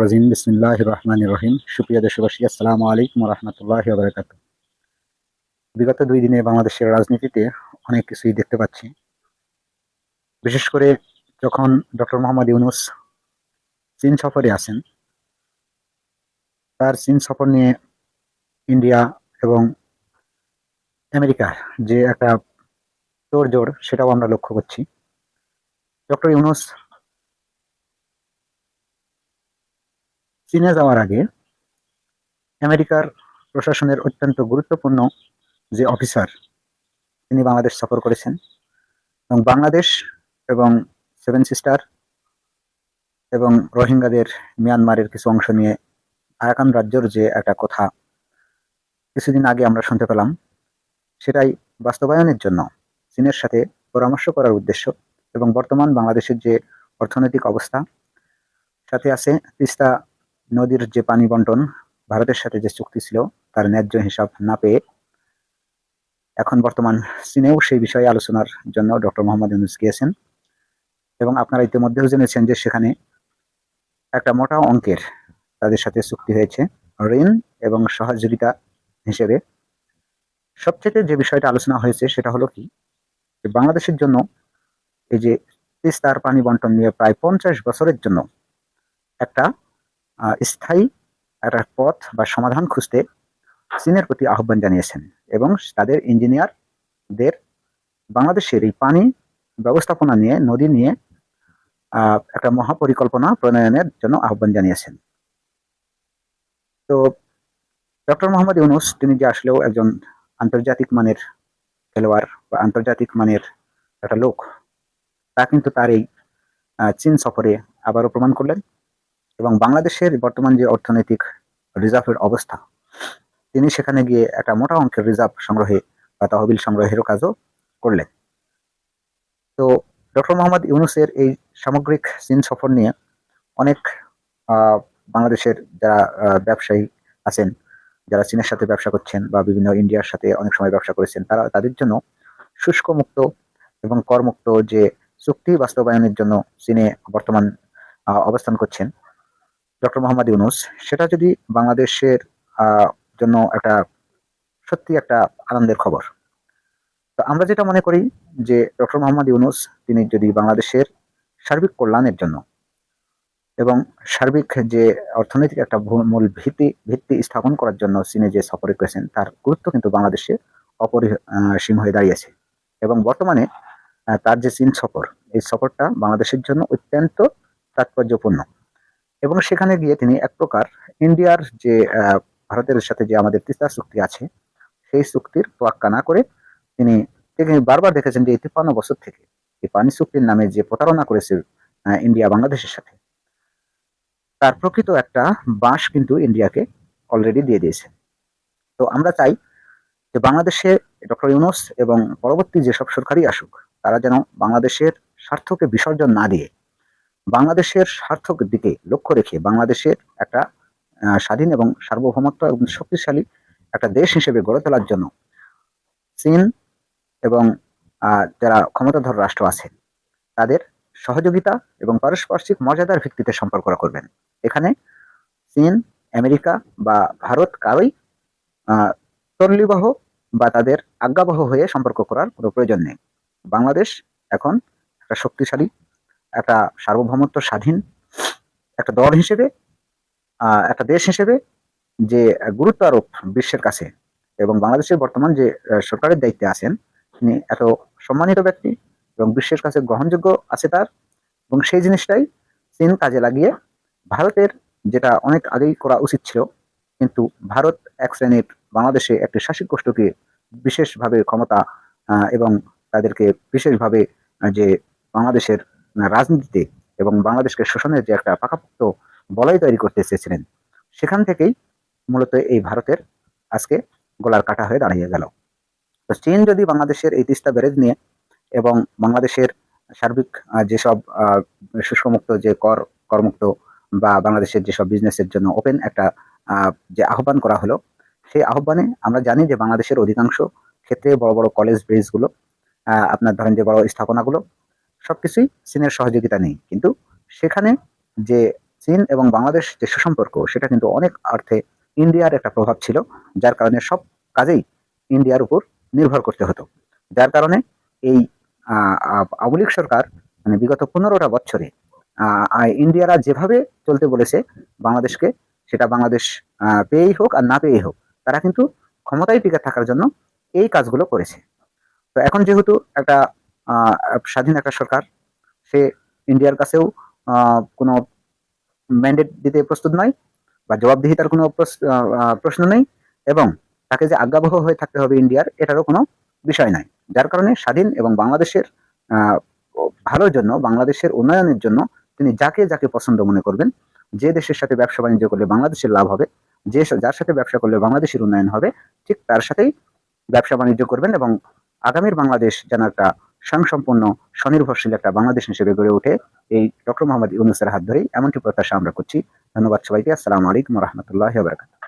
রাজিম। বিসমিল্লাহ রহমান রহিম। সুপ্রিয় দেশবাসী, আসসালামু আলাইকুম রহমতুল্লাহ বারকাত বিগত দুই দিনে বাংলাদেশের রাজনীতিতে অনেক কিছুই দেখতে পাচ্ছি। বিশেষ করে যখন ডক্টর মোহাম্মদ ইউনুস চীন সফরে আসেন তার চীন সফর নিয়ে ইন্ডিয়া এবং আমেরিকার যে একটা তোড়জোড়, সেটাও আমরা লক্ষ্য করছি। ডক্টর ইউনুস চীনে যাওয়ার আগে আমেরিকার প্রশাসনের অত্যন্ত গুরুত্বপূর্ণ যে অফিসার, তিনি বাংলাদেশ সফর করেছেন এবং বাংলাদেশ এবং সেভেন সিস্টার এবং রোহিঙ্গাদের মিয়ানমারের কিছু অংশ নিয়ে আরাকান রাজ্যর যে একটা কথা কিছুদিন আগে আমরা শুনতে পেলাম, সেটাই বাস্তবায়নের জন্য চীনের সাথে পরামর্শ করার উদ্দেশ্য এবং বর্তমান বাংলাদেশের যে অর্থনৈতিক অবস্থা, সাথে আছে তিস্তা নদীর যে পানি বন্টন ভারতের সাথে যে চুক্তি ছিল, তার ন্যায্য হিসাব না পেয়ে এখন বর্তমান চীনেও সেই বিষয়ে আলোচনার জন্য ডক্টর মোহাম্মদ ইউনুস গিয়েছেন। এবং আপনারা ইতিমধ্যেও জেনেছেন যে সেখানে একটা মোটা অঙ্কের তাদের সাথে চুক্তি হয়েছে, ঋণ এবং সহযোগিতা হিসেবে। সবচেয়ে যে বিষয়টা আলোচনা হয়েছে সেটা হলো কি বাংলাদেশের জন্য এই যে তিস্তার পানি বন্টন নিয়ে প্রায় পঞ্চাশ বছরের জন্য একটা স্থায়ী একটা পথ বা সমাধান খুঁজতে চীনের প্রতি আহ্বান জানিয়েছেন এবং তাদের ইঞ্জিনিয়ারদের বাংলাদেশের এই পানি ব্যবস্থাপনা নিয়ে, নদী নিয়ে একটা মহাপরিকল্পনা প্রণয়নের জন্য আহ্বান জানিয়েছেন। তো ডক্টর মোহাম্মদ ইউনুস, তিনি যে আসলেও একজন আন্তর্জাতিক মানের খেলোয়াড় বা আন্তর্জাতিক মানের একটা লোক, তা কিন্তু তার এই চীন সফরে আবারও প্রমাণ করলেন। এবং বাংলাদেশের বর্তমান যে অর্থনৈতিক রিজার্ভের অবস্থা, তিনি সেখানে গিয়ে একটা মোটা অঙ্কের রিজার্ভ সংগ্রহে বা তহবিল সংগ্রহেরও কাজও করলেন। তো ডক্টর মোহাম্মদ ইউনুসের এই সামগ্রিক চীন সফর নিয়ে অনেক বাংলাদেশের যারা ব্যবসায়ী আছেন, যারা চীনের সাথে ব্যবসা করছেন বা বিভিন্ন ইন্ডিয়ার সাথে অনেক সময় ব্যবসা করেছেন, তারা, তাদের জন্য শুষ্ক মুক্ত এবং করমুক্ত যে চুক্তি বাস্তবায়নের জন্য চীনে বর্তমান অবস্থান করছেন ডক্টর মোহাম্মদ ইউনুস, সেটা যদি বাংলাদেশের জন্য একটা সত্যি একটা আনন্দের খবর। তো আমরা যেটা মনে করি যে ডক্টর মোহাম্মদ ইউনুস, তিনি যদি বাংলাদেশের সার্বিক কল্যাণের জন্য এবং সার্বিক যে অর্থনৈতিক একটা মূল ভিত্তি ভিত্তি স্থাপন করার জন্য চীনে যে সফরে করেছেন তার গুরুত্ব কিন্তু বাংলাদেশে অপরিসীম হয়ে দাঁড়িয়েছে। এবং বর্তমানে তার যে চীন সফর, এই সফরটা বাংলাদেশের জন্য অত্যন্ত তাৎপর্যপূর্ণ। এবং সেখানে গিয়ে তিনি এক প্রকার ইন্ডিয়ার যে ভারতের সাথে যে আমাদের তিস্তা চুক্তি আছে, সেই চুক্তির তোয়াক্কা না করে তিনি বারবার দেখেছেন যে এই তিপ্পান্ন বছর থেকে এই পানি চুক্তির নামে যে প্রতারণা করেছে ইন্ডিয়া বাংলাদেশের সাথে, তার প্রকৃত একটা বাঁশ কিন্তু ইন্ডিয়াকে অলরেডি দিয়ে দিয়েছে। তো আমরা চাই যে বাংলাদেশে ডক্টর ইউনুস এবং পরবর্তী যেসব সরকারই আসুক, তারা যেন বাংলাদেশের স্বার্থকে বিসর্জন না দিয়ে বাংলাদেশের স্বার্থক দিকে লক্ষ্য রেখে বাংলাদেশের একটা স্বাধীন এবং সার্বভৌমত্ব এবং শক্তিশালী একটা দেশ হিসেবে গড়ে তোলার জন্য চীন এবং যারা ক্ষমতাধর রাষ্ট্র আছে, তাদের সহযোগিতা এবং পারস্পরিক মর্যাদার ভিত্তিতে সম্পর্ক করবেন। এখানে চীন, আমেরিকা বা ভারত কারোই তল্লিবাহ বা তাদের আজ্ঞাবহ হয়ে সম্পর্ক করার কোনো প্রয়োজন নেই। বাংলাদেশ এখন একটা শক্তিশালী একটা সার্বভৌমত্ব স্বাধীন, একটা দল হিসেবে একটা দেশ হিসেবে যে গুরুত্ব আরোপ বিশ্বের কাছে এবং বাংলাদেশের বর্তমান যে সরকারের দায়িত্বে আছেন, তিনি এত সম্মানিত ব্যক্তি এবং বিশ্বের কাছে গ্রহণযোগ্য আছে তার এবং সেই জিনিসটাই চীন কাজে লাগিয়ে ভারতের যেটা অনেক আগেই করা উচিত ছিল, কিন্তু ভারত এক শ্রেণির বাংলাদেশে একটি শাসিক গোষ্ঠীকে বিশেষভাবে ক্ষমতা এবং তাদেরকে বিশেষভাবে যে বাংলাদেশের রাজনীতিতে এবং বাংলাদেশকে শোষণের যে একটা পাকাপোক্ত বলয় তৈরি করতে চেয়েছিলেন, সেখান থেকেই মূলত এই ভারতের আজকে গোলার কাটা হয়ে দাঁড়িয়ে গেল। তো চীন যদি বাংলাদেশের এই তিস্তা ব্যারেজ নিয়ে এবং বাংলাদেশের সার্বিক যেসব শুষ্কমুক্ত যে কর, করমুক্ত বা বাংলাদেশের যেসব বিজনেসের জন্য ওপেন একটা যে আহ্বান করা হলো, সেই আহ্বানে আমরা জানি যে বাংলাদেশের অধিকাংশ ক্ষেত্রে বড় বড় কলেজ ব্রিজগুলো আপনার ধরেন যে বড় স্থাপনাগুলো সবকিছুই চীনের সহযোগিতা নেই। কিন্তু সেখানে যে চীন এবং বাংলাদেশ যে সুসম্পর্ক, সেটা কিন্তু অনেক অর্থে ইন্ডিয়ার একটা প্রভাব ছিল, যার কারণে সব কাজেই ইন্ডিয়ার উপর নির্ভর করতে হতো। যার কারণে এই আওয়ামী লীগ সরকার মানে বিগত পনেরোটা বছরে ইন্ডিয়ারা যেভাবে চলতে বলেছে, বাংলাদেশকে, সেটা বাংলাদেশ পেয়েই হোক আর না পেয়েই হোক, তারা কিন্তু ক্ষমতায় টিকে থাকার জন্য এই কাজগুলো করেছে। তো এখন যেহেতু একটা স্বাধীন একটা সরকার, সে ইন্ডিয়ার কাছেও কোনো ম্যান্ডেট দিতে প্রস্তুত নয় বা জবাবদিহিতার কোনো প্রশ্ন নেই এবং তাকে যে আজ্ঞাবহ হয়ে থাকতে হবে ইন্ডিয়ার, এটারও কোনো বিষয় নাই। যার কারণে স্বাধীন এবং বাংলাদেশের ভালোর জন্য, বাংলাদেশের উন্নয়নের জন্য তিনি যাকে যাকে পছন্দ মনে করবেন, যে দেশের সাথে ব্যবসা বাণিজ্য করলে বাংলাদেশের লাভ হবে, যে যার সাথে ব্যবসা করলে বাংলাদেশের উন্নয়ন হবে, ঠিক তার সাথেই ব্যবসা বাণিজ্য করবেন এবং আগামীর বাংলাদেশ যেন একটা স্বয়ংসম্পন্ন স্বনির্ভরশীল একটা বাংলাদেশ হিসেবে গড়ে ওঠে এই ডক্টর মোহাম্মদ ইউনুসের হাত ধরেই। এমনটি প্রত্যাশা আমরা করছি। ধন্যবাদ সবাইকে। আসসালামু আলাইকুম রহমতুল্লাহ বারকাত